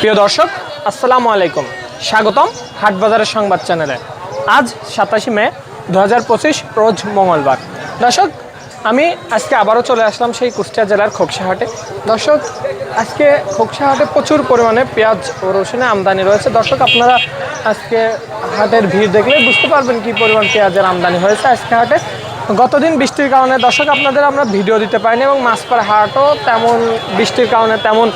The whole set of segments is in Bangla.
প্রিয় দর্শক, আসসালামু আলাইকুম। স্বাগতম হাটবাজারের সংবাদ চ্যানেলে। আজ সাতাশি মে দু হাজার পঁচিশ রোজ মঙ্গলবার। দর্শক, আমি আজকে আবারও চলে আসলাম সেই কুষ্টিয়া জেলার খোকসাহাটে দর্শক, আজকে খোকসাহাটে প্রচুর পরিমাণে পেঁয়াজ রসুনে আমদানি রয়েছে। দর্শক, আপনারা আজকে হাটের ভিড় দেখলে বুঝতে পারবেন কি পরিমাণ পেঁয়াজের আমদানি হয়েছে আজকে হাটে। গতদিন বৃষ্টির কারণে দর্শক, আপনাদের আমরা ভিডিও দিতে পারিনি এবং মাছপাড়া হাটও তেমন বৃষ্টির কারণে তেমন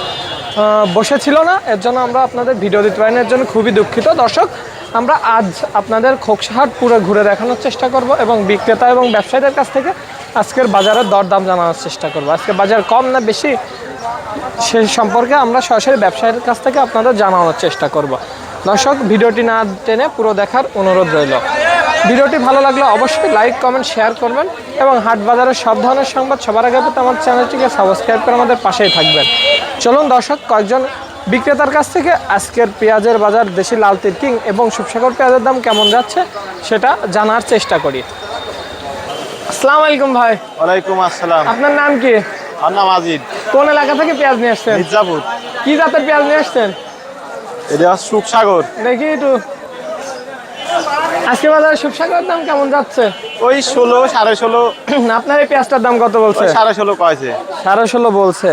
বসেছিল না, এর জন্য আমরা আপনাদের ভিডিও দিতে পারিনি, এর জন্য খুবই দুঃখিত। দর্শক, আমরা আজ আপনাদের খোকসাহাট পুরো ঘুরে দেখানোর চেষ্টা করব এবং বিক্রেতা এবং ব্যবসায়ীদের কাছ থেকে আজকের বাজারের দরদাম জানানোর চেষ্টা করব। আজকে বাজার কম না বেশি, সে সম্পর্কে আমরা সরাসরি ব্যবসায়ীর কাছ থেকে আপনাদের জানানোর চেষ্টা করব। দর্শক, ভিডিওটি না টেনে পুরো দেখার অনুরোধ রইল। ভিডিওটি ভালো লাগলে অবশ্যই লাইক, কমেন্ট, শেয়ার করবেন এবং হাট বাজারের সব ধরনের সংবাদ সবার আগে পেতে আমার চ্যানেলটিকে সাবস্ক্রাইব করে আমাদের পাশেই থাকবেন। চলুন দর্শক কয়েকজন বিক্রেতার কাছ থেকে আজকের পেঁয়াজের বাজার দেশি লাল তিরকিং এবং সুপসাগর পেঁয়াজের দাম কেমন যাচ্ছে সেটা জানার চেষ্টা করি। আসসালামু আলাইকুম ভাই। ওয়ালাইকুম আসসালাম। আপনার নাম কি? আমার নাম আজিদ কোন এলাকা থেকে পেঁয়াজ নিয়ে আসছেন? মির্জাপুর। কি জাতের পেঁয়াজ নিয়ে আসছেন? এটা হচ্ছে সুখসাগর দেখি একটু। আজকে বাজারে সুপসাগরের দাম কেমন যাচ্ছে? ওই ষোলো সাড়ে ষোলো। আপনার এই পেঁয়াজটার দাম কত বলছে? সাড়ে ষোলো কয়েছে। সাড়ে ষোলো বলছে।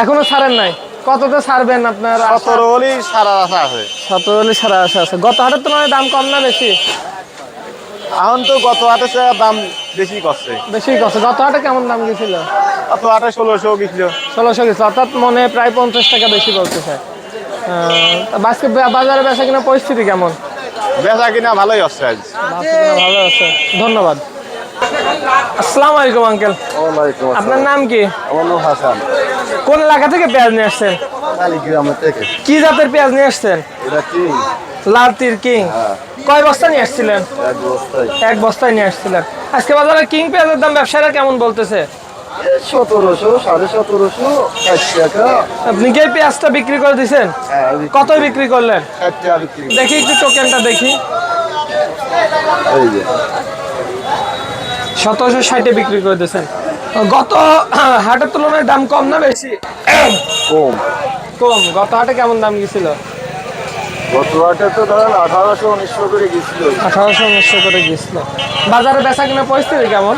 এখনও ছাড়েন নাই? কততে ছাড়বেন আপনার সতেরো হলেই সারা রাখা আছে। সতেরো হলে সাড়ে আশি আছে। গত হাটের তুলনায় দাম কম না বেশি? এখন তো গত হাটে সে দাম বেশি করছে। বেশি কত গত হাটে কেমন দাম গেছিল? গত হাটে ষোলোশো গেছিল। ষোলোশো গেছিল। অর্থাৎ মনে প্রায় পঞ্চাশ টাকা বেশি বলতেছে। আজকে বাজারে বেচা কিনা পরিস্থিতি কেমন? বেচা কিনা ভালোই হচ্ছে আজ। কিনা ভালো আছে। ধন্যবাদ। আসসালামু আলাইকুম আঙ্কেল। আপনার নাম কি? আমার নাম হাসান। কোন এলাকা থেকে পেঁয়াজ নিয়ে আসছেন? কি জাতের পেঁয়াজ নিয়ে আসছেন? লাল তীর কিং। কয় বস্তা নিয়ে আসছিলেন? এক বস্তায়। নিয়ে আসছিলেন। আজকে বাজারে কিং পেঁয়াজের দাম ব্যবসায়ীরা কেমন বলতেছে? আপনি কি পেঁয়াজটা বিক্রি করে দিয়েছেন কত বিক্রি করলেন? দেখি একটু টোকেনটা দেখি। সতেরোশো ষাটে বিক্রি করে দিয়েছেন। গত হাটের তুলনায় দাম কম না বেশি? কম। কম। গত হাটে কেমন দাম গেছিল? গত হাটে তো ধরেন আঠারোশো উনিশশো করে গেছিল। আঠারোশো উনিশশো করে গেছিল। বাজারে বেচা কিনা পরিস্থিতি কেমন?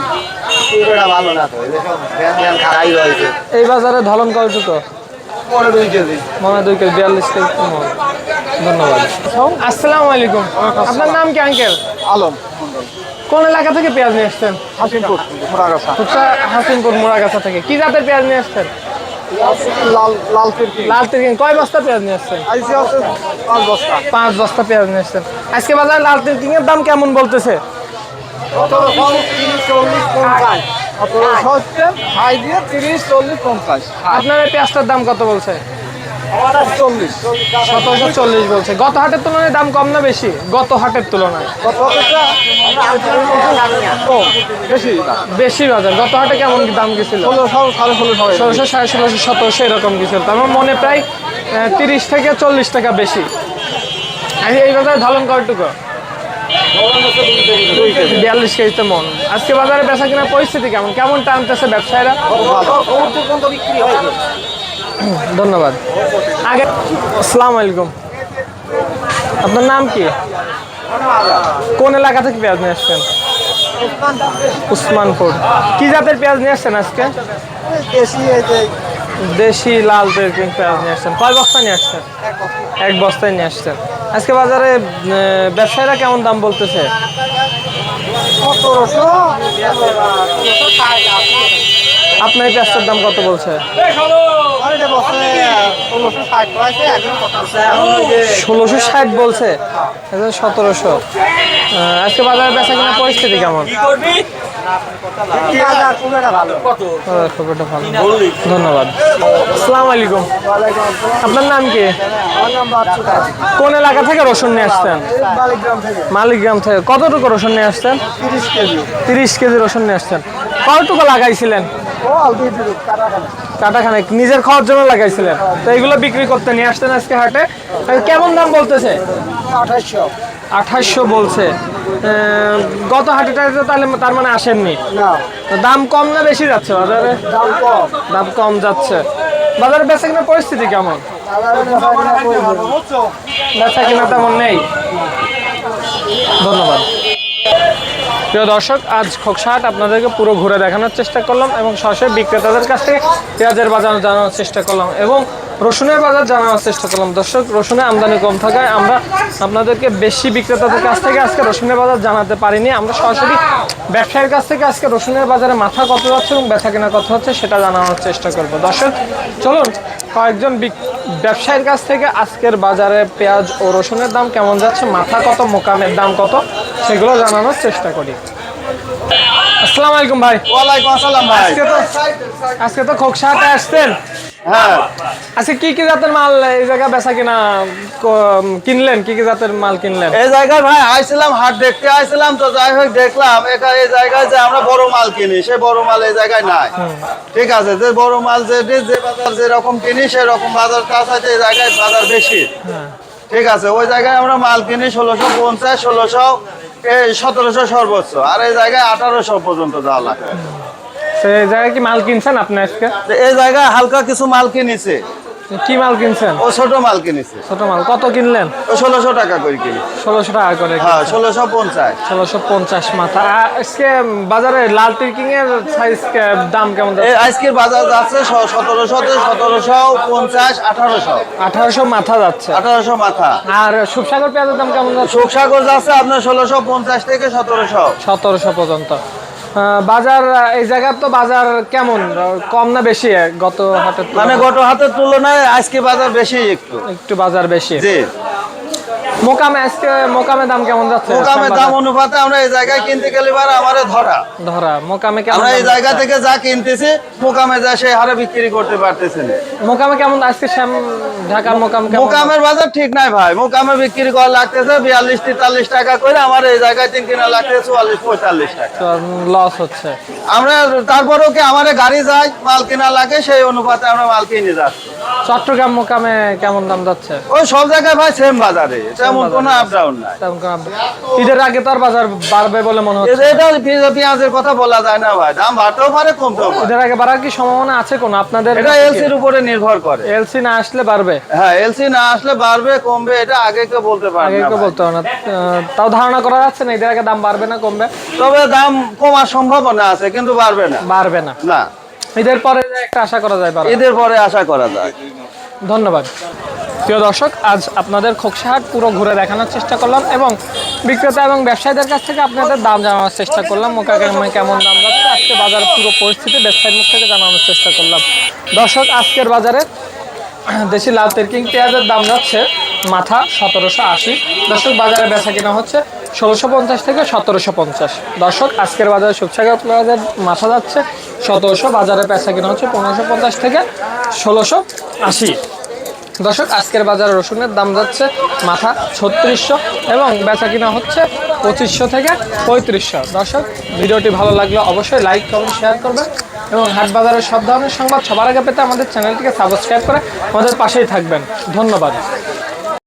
ভালো না তো এই বাজারে ধলন দুই কেজি। মনে হয় দুই কেজি বিয়াল্লিশ কেজি। ধন্যবাদ। আসসালামু আলাইকুম। আপনার নাম কি আঙ্কেল? আলম। কোন এলাকা থেকে পেঁয়াজ নিয়ে আসছেন? হাসিমপুর মোড়াগাছা খুচরা হাসিমপুর মোড়াগাছা থেকে। কি জাতের পেঁয়াজ নিয়ে আসছেন? লাল লাল লাল কয় বস্তা পেঁয়াজ নিয়ে আসছেন? পাঁচ বস্তা। পাঁচ বস্তা পেঁয়াজ নিয়ে আসছেন। আজকে বাজারে লাল দাম কেমন বলতেছে? আপনার পেঁয়াজটার দাম কত বলছে? চল্লিশ। সতেরোশো চল্লিশ বলছে। গত হাটের তুলনায় দাম কম না বেশি? গত হাটের তুলনায়। বেশি? বেশি বাজার। গত হাটে কেমন দাম গেছিল? ষোলোশো সাড়ে ষোলোশো ষোলোশো সতেরোশো এরকম গেছিল। তো আমার মনে প্রায় তিরিশ থেকে চল্লিশ টাকা বেশি। আর এই বাজারে ধালন কয়টুকু বিয়াল্লিশ কেজিতে মন। আজকে বাজারে বেচা কিনা পরিস্থিতি কেমন? কেমন টানতেছে ব্যবসায়ীরা? ধন্যবাদ। আগে আসসালামু আলাইকুম। আপনার নাম কি? কোন এলাকা থেকে পেঁয়াজ নিয়ে আসছেন? উসমানপুর। কি জাতের পেঁয়াজ নিয়ে আসছেন আজকে? দেশি লাল পেঁয়াজ নিয়ে আসছেন। কয় বস্তা নিয়ে আসছেন? এক বস্তায় নিয়ে আসছেন। আজকে বাজারে ব্যবসায়ীরা কেমন দাম বলতেছে? আপনার এই পেঁয়াজটার দাম কত বলছে? ষোলোশো ষাট বলছে? সতেরোশো। আজকে বাজারে বেচা কিনা পরিস্থিতি কেমন? ধন্যবাদ। আসসালামু আলাইকুম। আপনার নাম কি? কোন এলাকা থেকে রসুন নিয়ে থেকে। মালিকগ্রাম থেকে। কতটুকু রসুন নিয়ে আসছেন? তিরিশ কেজি রসুন নিয়ে আসছেন। কতটুকু লাগাইছিলেন? কাটাখানা নিজের খাওয়ার জন্য লাগাইছিলেন। তো এগুলো বিক্রি করতে নিয়ে আসতেন আজকে হাটে। কেমন দাম বলতেছে? আঠাশশো আঠাশশো বলছে। গত হাটেটাতে তাহলে তার মানে আসেননি। দাম কম না বেশি যাচ্ছে বাজারে? দাম কম। দাম কম যাচ্ছে। বাজারে বেচা কিনা পরিস্থিতি কেমন? বেচা কিনা তেমন নেই ধন্যবাদ প্রিয় দর্শক, আজ খোকসাহাট আপনাদেরকে পুরো ঘুরে দেখানোর চেষ্টা করলাম এবং সরাসরি বিক্রেতাদের কাছ থেকে পেঁয়াজের বাজার জানানোর চেষ্টা করলাম এবং রসুনের বাজার জানানোর চেষ্টা করলাম। দর্শক রসুনের আমদানি কম থাকায় আমরা আপনাদেরকে বেশি বিক্রেতাদের কাছ থেকে আজকে রসুনের বাজার জানাতে পারিনি। আমরা সরাসরি ব্যবসায়ীর কাছ থেকে আজকে রসুনের বাজারে মাথা কত যাচ্ছে এবং বেচা কেনা কত হচ্ছে সেটা জানানোর চেষ্টা করব। দর্শক, চলুন কয়েকজন ব্যবসায়ীর কাছ থেকে আজকের বাজারে পেঁয়াজ ও রসুনের দাম কেমন যাচ্ছে মাথা কত মোকামের দাম কত সেগুলো জানানোর চেষ্টা করি। আসসালামু আলাইকুম ভাই। ওয়ালাইকুম আসসালাম ভাই। আজকে তো আজকে তো খোকসাতে আসছেন। হ্যাঁ। আজকে কি কি জাতের মাল এই জায়গায় বেচা কিনা কিনলেন? কি কি জাতের মাল কিনলেন? এই জায়গায় ভাই আইছিলাম হাট দেখতে আইছিলাম তো যাই হোক দেখলাম এখানে এই জায়গায় যে আমরা বড় মাল কিনি সে বড় মাল এই জায়গায় নাই। ঠিক আছে যে বড় মাল যে যে- বাজার যেরকম কিনি সেরকম বাজার কাছে এই জায়গায় বাজার বেশি। হ্যাঁ। ঠিক আছে ওই জায়গায় আমরা মাল কিনি ষোলোশো পঞ্চাশ ষোলোশো সতেরোশো সর্বোচ্চ আর এই জায়গায় আঠারোশো পর্যন্ত যাওয়া লাগে। জায়গায় কি মাল কিনছেন আপনি আজকে? এই জায়গায় হালকা কিছু মাল কিনেছে। কি মাল কিনছেন? ও ছোট মাল কিনেছে। ছোট মাল। কত কিনলেন? ও ষোলোশো টাকা করে কিনি ষোলোশো টাকা করে হ্যাঁ ষোলোশো পঞ্চাশ। ষোলোশো পঞ্চাশ মাথা। আজকে বাজারে লাল টিকিং এর সাইজ দাম কেমন আজকের বাজার যাচ্ছে সতেরোশো সতেরোশো পঞ্চাশ আঠারোশো। আঠারোশো মাথা যাচ্ছে। আঠারোশো মাথা। আর সুপসাগর পেঁয়াজের দাম কেমন যাচ্ছে? যাচ্ছে আপনার ষোলোশো পঞ্চাশ থেকে সতেরোশো। সতেরোশো পর্যন্ত। বাজার এই জায়গার তো বাজার কেমন? কম না বেশি গত হাতে মানে গত হাতের তুলনায় আজকে বাজার বেশি একটু। একটু বাজার বেশি। জি। মোকামে আজকে মোকামে দাম কেমন যাচ্ছে? মোকামের দাম অনুপাতে আমরা এই জায়গায় কিনতে গেলে আমারে ধরা। ধরা মোকামে কেমন আমরা এই জায়গা থেকে যা কিনতেছি মোকামে যা সেই হারে বিক্রি করতে পারতেছি মোকামে কেমন আজকে শ্যাম ঢাকার মোকাম কেমন? মোকামের বাজার ঠিক নাই ভাই। মোকামে বিক্রি করা লাগতেছে বিয়াল্লিশ তেতাল্লিশ টাকা করে আমার এই জায়গায় তিন কিনা লাগতেছে চুয়াল্লিশ পঁয়তাল্লিশ টাকা। লস হচ্ছে। আমরা তারপরেও কি আমার গাড়ি যায় মাল কেনা লাগে সেই অনুপাতে আমরা মাল কিনে যাচ্ছি। চট্টগ্রাম মোকামে কেমন দাম যাচ্ছে? ওই সব জায়গায় ভাই সেম বাজারে। তেমন। কোনো আপ ডাউন নাই। তেমন কোনো আপ- ঈদের আগে তো আর বাজার বাড়বে বলে মনে হচ্ছে এটা পেঁয়াজ- পেঁয়াজের কথা বলা যায় না ভাই দাম বাড়তেও পারে কমতেও পারে। ঈদের আগে বাড়ার কি সম্ভাবনা আছে কোন? আপনাদের এটা এলসির উপরে নির্ভর করে। এলসি না আসলে বাড়বে? হ্যাঁ এলসি না আসলে বাড়বে কমবে এটা আগে কেউ বলতে পারে আগে কেউ বলতে পারো না। তাও ধারণা করা যাচ্ছে না ঈদের আগে দাম বাড়বে না কমবে? তবে দাম কমার সম্ভাবনা আছে কিন্তু বাড়বে না। বাড়বে না। না। ঈদের পরে একটা আশা করা যায় ঈদের পরে আশা করা যায়। ধন্যবাদ। প্রিয় দর্শক, আজ আপনাদের খোকসাহাট পুরো ঘুরে দেখানোর চেষ্টা করলাম এবং বিক্রেতা এবং ব্যবসায়ীদের কাছ থেকে আপনাদের দাম জানানোর চেষ্টা করলাম। মোকা কেমন দাম যাচ্ছে, আজকে বাজার পুরো পরিস্থিতি ব্যবসায়ীর মুখ থেকে জানানোর চেষ্টা করলাম। দর্শক, আজকের বাজারে দেশি লাল তেরকিং পেঁয়াজের দাম যাচ্ছে মাথা সতেরোশো আশি। দর্শক, বাজারে বেচা কিনা হচ্ছে ষোলোশো পঞ্চাশ থেকে সতেরোশো পঞ্চাশ। দর্শক, আজকের বাজারে সুপসাগর পেঁয়াজের মাথা যাচ্ছে সতেরোশো, বাজারে বেচা কেনা হচ্ছে পনেরোশো পঞ্চাশ থেকে ষোলোশো আশি। দর্শক, আজকের বাজারে রসুনের দাম যাচ্ছে মাথা ছত্রিশশো এবং বেচা কিনা হচ্ছে পঁচিশশো থেকে পঁয়ত্রিশশো। দর্শক, ভিডিওটি ভালো লাগলে অবশ্যই লাইক, কমেন্ট, শেয়ার করবেন এবং হাট বাজারের সব ধরনের সংবাদ সবার আগে পেতে আমাদের চ্যানেলটিকে সাবস্ক্রাইব করে আমাদের পাশেই থাকবেন। ধন্যবাদ।